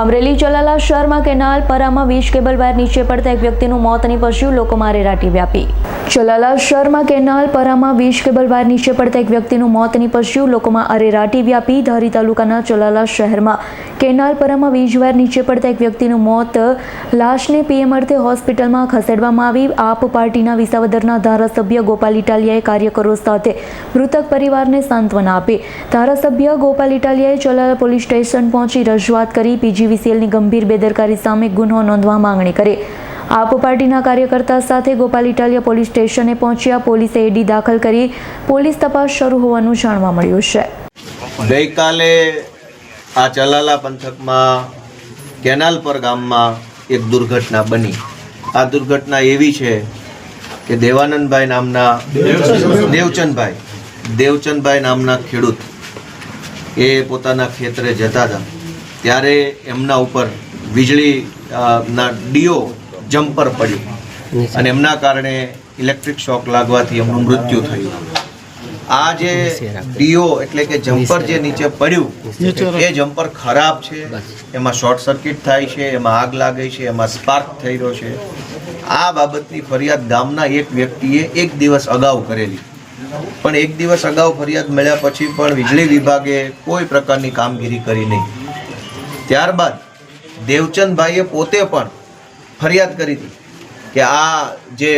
અમરેલી ચલાલા શહેરમાં કેનાલ પરામાં વીજ cable wire નીચે પડતા એક વ્યક્તિનું મોત નીપજ્યું લોકોમાં રેરાટી વ્યાપી. ચલાલા શહેરમાં કેનાલ પરામાં વીજ કેબલ વાયર નીચે પડતા એક વ્યક્તિનું મોત નિપજ્યું લોકોમાં અરેરાટી વ્યાપી. ધારી તાલુકાના ચલાલા શહેરમાં કેનાલ પરામાં વીજ વાયર નીચે પડતા એક વ્યક્તિનું મોત લાશને પીએમ અર્થે હોસ્પિટલમાં ખસેડવામાં આવી. આપ પાર્ટીના વિસાવદરના ધારાસભ્ય ગોપાલ ઇટાલિયાએ કાર્યકરો સાથે મૃતક પરિવારને સાંત્વના આપી. ધારાસભ્ય ગોપાલ ઇટાલિયાએ ચલાલા પોલીસ સ્ટેશન પહોંચી રજૂઆત કરી. પીજીવીસીએલની ગંભીર બેદરકારી સામે ગુનો નોંધવા માંગણી કરી. આપ પાર્ટીના કાર્યકર્તા સાથે ગોપાલ ઇટાલિયા પોલીસ સ્ટેશને પહોંચ્યા પોલીસે એડી દાખલ કરી પોલીસ તપાસ શરૂ હોવાનું જાણવા મળ્યું છે. ગઈકાલે આ ચલાલા પંથકમાં કેનાલ ગામમાં એક દુર્ઘટના બની. આ દુર્ઘટના એવી છે કે દેવાનંદભાઈ નામના દેવચંદભાઈ દેવચંદભાઈ નામના ખેડૂત એ પોતાના ખેતરે જતા હતા. ત્યારે એમના ઉપર વીજળી ના ડીઓ જમ્પર પડ્યું. અને એમના કારણે ઇલેક્ટ્રિક શોક લાગવાથી એમનું મૃત્યુ થયું. આ જે ડીઓ એટલે કે જમ્પર જે નીચે પડ્યું એ જમ્પર ખરાબ છે. એમાં શોર્ટ સર્કિટ થાય છે એમાં આગ લાગે છે એમાં સ્પાર્ક થઈ રહ્યો છે. આ બાબતની ફરિયાદ ગામના એક વ્યક્તિએ એક દિવસ અગાઉ કરેલી. પણ એક દિવસ અગાઉ ફરિયાદ મળ્યા પછી પણ વીજળી વિભાગે કોઈ પ્રકારની કામગીરી કરી નહીં. ત્યારબાદ દેવચંદભાઈએ પોતે પણ ફરિયાદ કરી હતી કે આ જે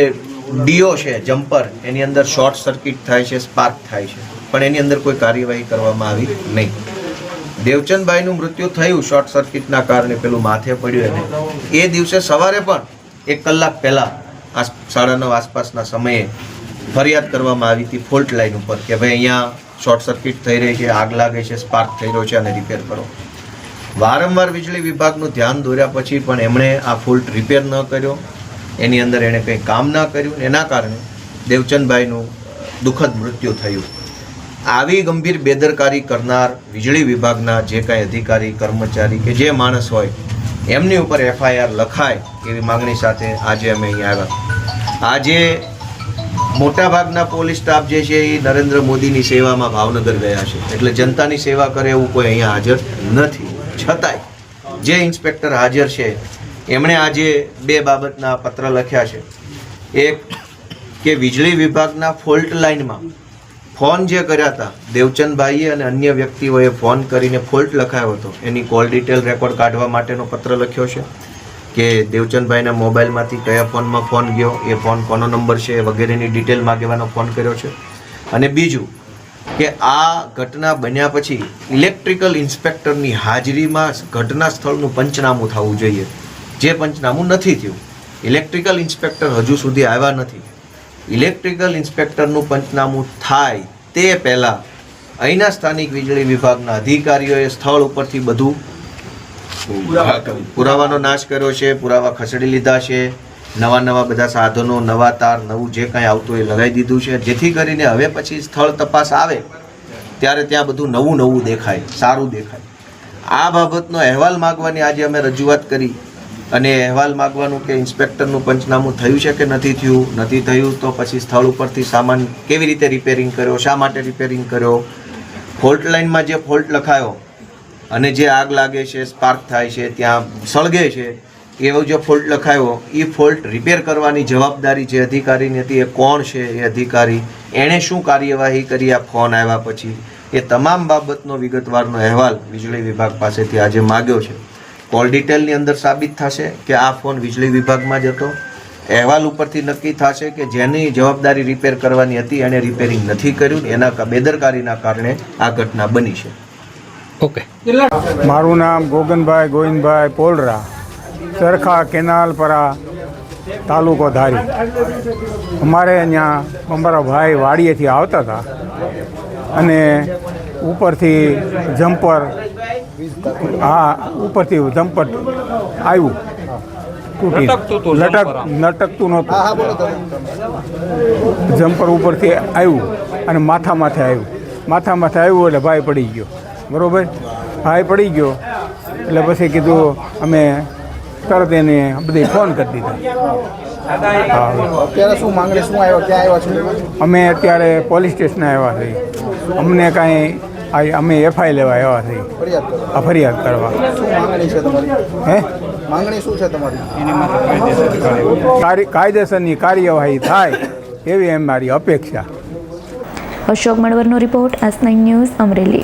ડીઓ છે, જમ્પર, એની અંદર શોર્ટ સર્કિટ થાય છે, સ્પાર્ક થાય છે, પણ એની અંદર કોઈ કાર્યવાહી કરવામાં આવી નહીં. દેવચંદભાઈનું મૃત્યુ થયું શોર્ટ સર્કિટના કારણે પેલું માથે પડ્યું એને. એ દિવસે સવારે પણ એક કલાક પહેલાં આ સાડા નવ આસપાસના સમયે ફરિયાદ કરવામાં આવી હતી ફોલ્ટ લાઇન ઉપર કે ભાઈ અહીંયા શોર્ટ સર્કિટ થઈ રહી છે, આગ લાગે છે, સ્પાર્ક થઈ રહ્યો છે અને રિપેર કરો. વારંવાર વીજળી વિભાગનું ધ્યાન દોર્યા પછી પણ એમણે આ ફોલ્ટ રિપેર ન કર્યો. એની અંદર એણે કંઈ કામ ના કર્યું. એના કારણે દેવચંદભાઈનું દુઃખદ મૃત્યુ થયું. આવી ગંભીર બેદરકારી કરનાર વીજળી વિભાગના જે કાંઈ અધિકારી, કર્મચારી કે જે માણસ હોય, એમની ઉપર એફઆઈઆર લખાય એવી માગણી સાથે આજે અમે અહીંયા આવ્યા. આજે મોટાભાગના પોલીસ સ્ટાફ જે છે એ નરેન્દ્ર મોદીની સેવામાં ભાવનગર ગયા છે. એટલે જનતાની સેવા કરે એવું કોઈ અહીંયા હાજર નથી. છતાંય જે ઇન્સ્પેક્ટર હાજર છે, એમણે આજે બે બાબતના પત્ર લખ્યા છે. એક, કે વીજળી વિભાગના ફોલ્ટ લાઇનમાં ફોન જે કર્યા હતા, દેવચંદભાઈએ અને અન્ય વ્યક્તિઓએ ફોન કરીને ફોલ્ટ લખાયો હતો. એની કોલ ડિટેલ રેકોર્ડ કાઢવા માટેનો પત્ર લખ્યો છે કે દેવચંદભાઈના મોબાઈલમાંથી કયા ફોનમાં ફોન ગયો, એ ફોન કોનો નંબર છે વગેરેની ડિટેલ માગવાનો ફોન કર્યો છે. અને બીજું કે આ ઘટના બન્યા પછી ઇલેક્ટ્રિકલ ઇન્સ્પેક્ટરની હાજરીમાં ઘટના સ્થળનું પંચનામું થવું જોઈએ. જે પંચનામું નથી થયું. ઇલેક્ટ્રિકલ ઇન્સ્પેક્ટર હજુ સુધી આવ્યા નથી. ઇલેક્ટ્રિકલ ઇન્સ્પેક્ટરનું પંચનામું થાય તે પહેલાં અહીંના સ્થાનિક વીજળી વિભાગના અધિકારીઓએ સ્થળ ઉપરથી બધું પુરાવાનો નાશ કર્યો છે પુરાવા ખસેડી લીધા છે. નવા નવા બધા સાધનો, નવા તાર, નવું જે કાંઈ આવતું એ લગાવી દીધું છે. જેથી કરીને હવે પછી સ્થળ તપાસ આવે, ત્યારે ત્યાં બધું નવું નવું દેખાય, સારું દેખાય. આ બાબતનો અહેવાલ માગવાની આજે અમે રજૂઆત કરી અને અહેવાલ માગવાનું કે ઇન્સ્પેક્ટરનું પંચનામું થયું છે કે નથી થયું? નથી થયું તો પછી સ્થળ ઉપરથી સામાન કેવી રીતે રિપેરિંગ કર્યો? શા માટે રિપેરિંગ કર્યો? ફોલ્ટ લાઇનમાં જે ફોલ્ટ લખાયો અને જે આગ લાગે છે સ્પાર્ક થાય છે, ત્યાં સળગે છે એવો જે ફોલ્ટ લખાયો એ ફોલ્ટ રિપેર કરવાની જવાબદારી જે અધિકારીની હતી એ કોણ છે એ અધિકારી? એણે શું કાર્યવાહી કરી? આ ફોન આવ્યા પછી એ તમામ બાબતનો વિગતવારનો અહેવાલ વીજળી વિભાગ પાસેથી આજે માગ્યો છે. કોલ ડિટેલની અંદર સાબિત થશે કે આ ફોન વીજળી વિભાગમાં જ હતો. અહેવાલ ઉપરથી નક્કી થશે કે જેની જવાબદારી રિપેર કરવાની હતી એણે રિપેરિંગ નથી કર્યું એના બેદરકારીના કારણે આ ઘટના બની છે. ઓકે મારું નામ ગોગનભાઈ ગોવિંદભાઈ પોલરા. ચરખા કેનાલપરા તાલુકો ધારી. અમારે અહીંયા અમારા ભાઈ વાડીએથી આવતા હતા. અને ઉપરથી જમ્પર હા ઉપરથી જમ્પર આવ્યું. તૂટી. લટક લટકતું નહોતું. જમ્પર ઉપરથી આવ્યું અને માથા માથે આવ્યું. માથા માથે આવ્યું એટલે ભાઈ પડી ગયો. બરાબર? ભાઈ પડી ગયો. એટલે પછી કીધું અમે તરત એને બધી ફોન કરી દીધા. હા અત્યારે શું માંગણી શું આવ્યો ક્યાં આવ્યો છે? અમે અત્યારે પોલીસ સ્ટેશને આવ્યા છીએ. અમને કાંઈ આ અમે એફઆઈ લેવા એવા થઈ ફરિયાદ આ ફરિયાદ કરવા. માંગણી છે હે? માંગણી શું છે તમારી? કાર્ય- કાયદેસરની કાર્યવાહી થાય એવી એમ મારી અપેક્ષા. અશોક મણવરનો રિપોર્ટ આસ નાઇન ન્યૂઝ અમરેલી.